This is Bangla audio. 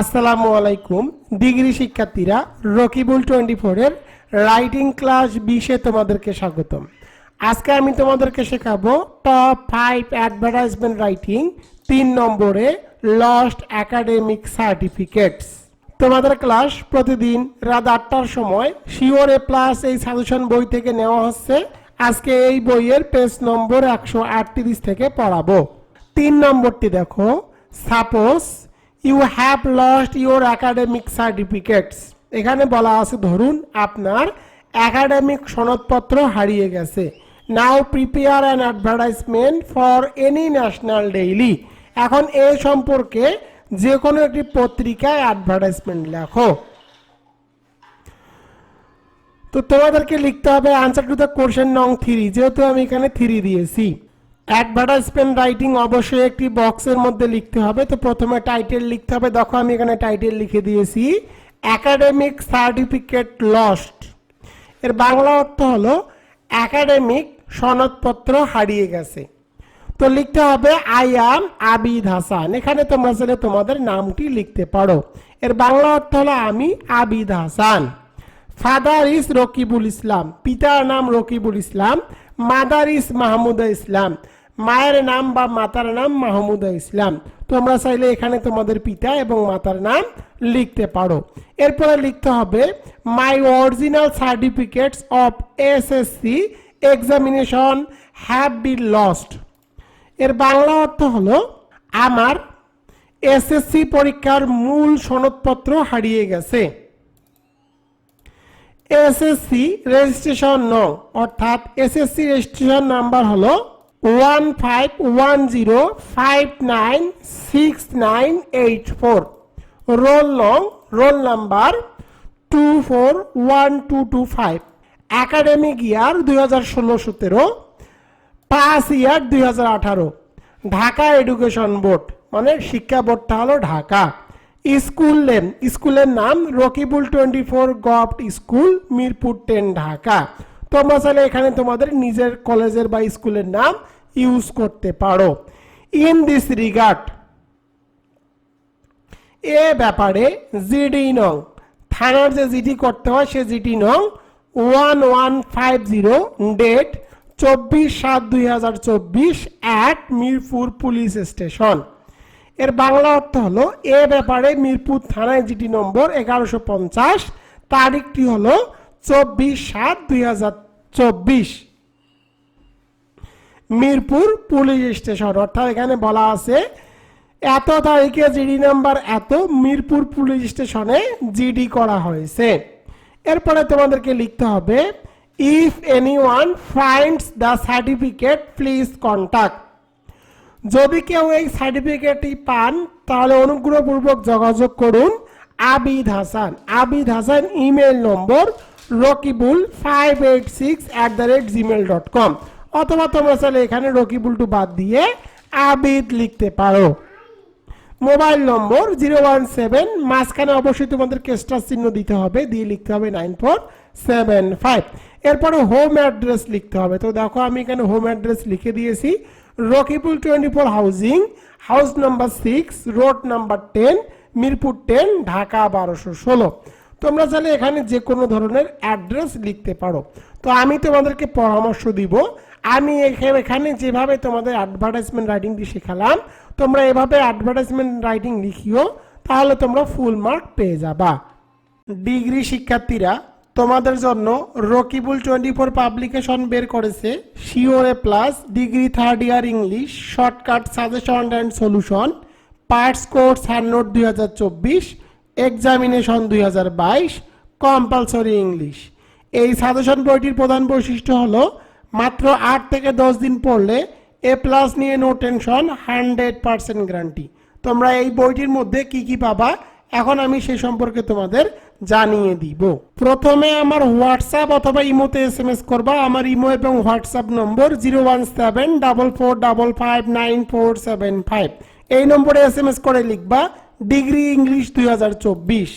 আসসালামু আলাইকুম, ডিগ্রি শিক্ষার্থীরা, রকিবুল টোয়েন্টি ফোরের রাইটিং ক্লাস বিশে তোমাদেরকে স্বাগতম। আজকে আমি তোমাদেরকে শেখাবো টপ ফাইভ অ্যাডভার্টাইজমেন্ট রাইটিং তিন নম্বরে লস্ট একাডেমিক সার্টিফিকেটস তোমাদের ক্লাস প্রতিদিন রাত আটটার সময় শিওর এ প্লাস এই সাজেশন বই থেকে নেওয়া হচ্ছে। আজকে এই বইয়ের পেজ নম্বর একশো আটত্রিশ থেকে পড়াবো। তিন নম্বরটি দেখো suppose you have lost your academic certificates এখানে বলা আছে, ধরুন, আপনার একাডেমিক সনদপত্র হারিয়ে গেছে। Now prepare an advertisement for any national daily এখন এ সম্পর্কে যে কোনো একটি পত্রিকায় অ্যাডভার্টাইজমেন্ট লেখো। তো তোমাদেরকে লিখতে হবে আনসার টু দ্য কোশ্চেন নং থ্রি যেহেতু আমি এখানে থ্রি দিয়েছি। অ্যাডভার্টাইজমেন্ট রাইটিং অবশ্যই একটি বক্সের মধ্যে লিখতে হবে। তো প্রথমে টাইটেল লিখতে হবে। দেখো, আমি এখানে টাইটেল লিখে দিয়েছি। একাডেমিক সার্টিফিকেট লস্ট এর বাংলা অর্থ হলো একাডেমিক সনদপত্র হারিয়ে গেছে। তো লিখতে হবে আই আম আবিদ হাসান এখানে তোমরা চাইলে তোমাদের নামটি লিখতে পারো। এর বাংলা অর্থ হলো, আমি Abid Hasan. Father is Rakibul Islam. পিতার নাম রকিবুল ইসলাম। Mother is Mahmuda Islam. মায়ের নাম বা মাতার নাম মাহমুদা ইসলাম। তোমরা চাইলে এখানে তোমাদের পিতা এবং মাতার নাম লিখতে পারো। এরপরে লিখতে হবে my original certificates of SSC examination have been lost এর বাংলা অর্থ হলো, আমার এসএসসি পরীক্ষার মূল সনদপত্র হারিয়ে গেছে। এসএসসি রেজিস্ট্রেশন নং অর্থাৎ এসএসসি রেজিস্ট্রেশন নাম্বার হলো one five one zero five nine six nine eight four roll নং roll number two four one two two five academic year দুই হাজার ষোলো সতেরো পাস ইয়ার দুই হাজার আঠারো ঢাকা এডুকেশন বোর্ড মানে শিক্ষা বোর্ডটা হলো ঢাকা। স্কুল নেম স্কুলের নাম Rakibul twenty four govt school Mirpur ten Dhaka. তোমরা চাইলে এখানে তোমাদের নিজের কলেজের বা স্কুলের নাম ইউজ করতে পারো। ইন দিস রিগার্ড এ ব্যাপারে জিডি নং, থানার যে জিডি করতে হয় সে জিডি নং one one five zero date চব্বিশ সাত দুই হাজার চব্বিশ অ্যাট মিরপুর পুলিশ স্টেশন। এর বাংলা অর্থ হলো, এ ব্যাপারে মিরপুর থানায় জিডি নম্বর এগারোশো পঞ্চাশ, তারিখটি হলো চব্বিশ সাত দুই হাজার চব্বিশ। মিরপুর পুলিশ স্টেশন, অর্থাৎ এখানে বলা আছে, এত তারিখে জিডি নাম্বার এত মিরপুর পুলিশ স্টেশনে জিডি করা হয়েছে। এরপরে তোমাদেরকে লিখতে হবে if any one finds the certificate please contact যদি কেউ এই সার্টিফিকেটটি পান, তাহলে অনুগ্রহপূর্বক যোগাযোগ করুন Abid Hasan. Abid Hasan email number Rakibul five eight six at the rate Gmail dot com অথবা তোমরা চাইলে এখানে রকিবুল টু বাদ দিয়ে আবিদ লিখতে পারো। মোবাইল নম্বর জিরো ওয়ান সেভেন মাঝখানে অবশ্যই তোমাদের কেস্টার চিহ্ন দিতে হবে, দিয়ে লিখতে হবে নাইন ফোর সেভেন ফাইভ এরপরে হোম অ্যাড্রেস লিখতে হবে। তো দেখো আমি এখানে হোম অ্যাড্রেস লিখে দিয়েছি। Rakibul twenty four housing house number six road number ten Mirpur ten Dhaka বারোশো ষোলো। তোমরা চাইলে এখানে যে কোনো ধরনের অ্যাড্রেস লিখতে পারো। তো আমি তোমাদেরকে পরামর্শ দিব। আমি এখানে যেভাবে তোমাদের অ্যাডভার্টাইজমেন্ট রাইটিংটি শেখালাম, তোমরা এভাবে অ্যাডভার্টাইজমেন্ট রাইটিং লিখিও, তাহলে তোমরা ফুল মার্ক পেয়ে যাবা। ডিগ্রি শিক্ষার্থীরা, তোমাদের জন্য রকিবুল টোয়েন্টি ফোর পাবলিকেশন বের করেছে। শিওরে plus degree third year English shortcut suggestion and solution parts course hand note দুই হাজার চব্বিশ। এক্সামিনেশন দুই হাজার বাইশ কম্পালসরি ইংলিশ এই সাজেশন বইটির প্রধান বৈশিষ্ট্য হলো, মাত্র আট থেকে দশ দিন পড়লে এ প্লাস নিয়ে no tension hundred percent guarantee তোমরা এই বইটির মধ্যে কি কি পাবা? এখন আমি সে সম্পর্কে তোমাদের জানিয়ে দিব। প্রথমে আমার হোয়াটসঅ্যাপ অথবা ইমোতে এস এম এস করবা। আমার ইমো এবং হোয়াটসঅ্যাপ নম্বর zero one seven double four double five nine four seven five এই নম্বরে এস এম এস করে লিখবা ডিগ্রি ইংলিশ দুই হাজার চব্বিশ।